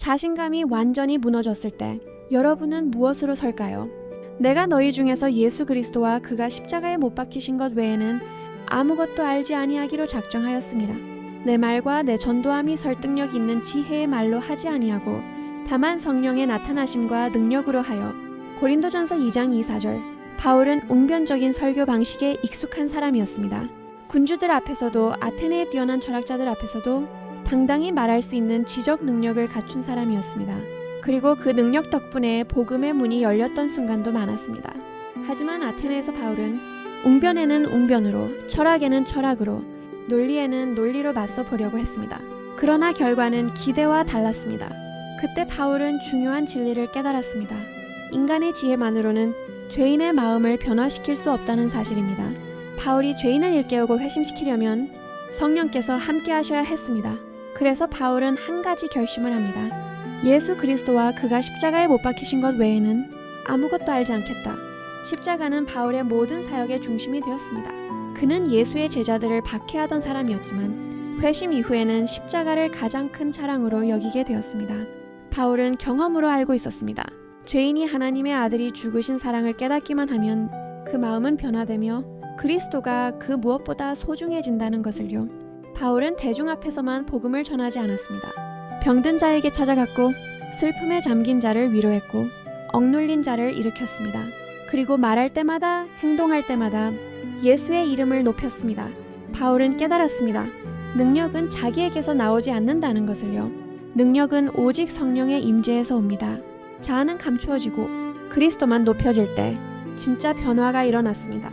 자신감이 완전히 무너졌을 때 여러분은 무엇으로 설까요? 내가 너희 중에서 예수 그리스도와 그가 십자가에 못 박히신 것 외에는 아무것도 알지 아니하기로 작정하였습니다. 내 말과 내 전도함이 설득력 있는 지혜의 말로 하지 아니하고 다만 성령의 나타나심과 능력으로 하여 고린도전서 2장 2, 4절 바울은 웅변적인 설교 방식에 익숙한 사람이었습니다. 군주들 앞에서도 아테네에 뛰어난 철학자들 앞에서도 당당히 말할 수 있는 지적 능력을 갖춘 사람이었습니다. 그리고 그 능력 덕분에 복음의 문이 열렸던 순간도 많았습니다. 하지만 아테네에서 바울은 웅변에는 웅변으로, 철학에는 철학으로, 논리에는 논리로 맞서 보려고 했습니다. 그러나 결과는 기대와 달랐습니다. 그때 바울은 중요한 진리를 깨달았습니다. 인간의 지혜만으로는 죄인의 마음을 변화시킬 수 없다는 사실입니다. 바울이 죄인을 일깨우고 회심시키려면 성령께서 함께 하셔야 했습니다. 그래서 바울은 한 가지 결심을 합니다. 예수 그리스도와 그가 십자가에 못 박히신 것 외에는 아무것도 알지 않겠다. 십자가는 바울의 모든 사역의 중심이 되었습니다. 그는 예수의 제자들을 박해하던 사람이었지만 회심 이후에는 십자가를 가장 큰 자랑으로 여기게 되었습니다. 바울은 경험으로 알고 있었습니다. 죄인이 하나님의 아들이 죽으신 사랑을 깨닫기만 하면 그 마음은 변화되며 그리스도가 그 무엇보다 소중해진다는 것을요. 바울은 대중 앞에서만 복음을 전하지 않았습니다. 병든 자에게 찾아갔고 슬픔에 잠긴 자를 위로했고 억눌린 자를 일으켰습니다. 그리고 말할 때마다 행동할 때마다 예수의 이름을 높였습니다. 바울은 깨달았습니다. 능력은 자기에게서 나오지 않는다는 것을요. 능력은 오직 성령의 임재에서 옵니다. 자아는 감추어지고 그리스도만 높여질 때 진짜 변화가 일어났습니다.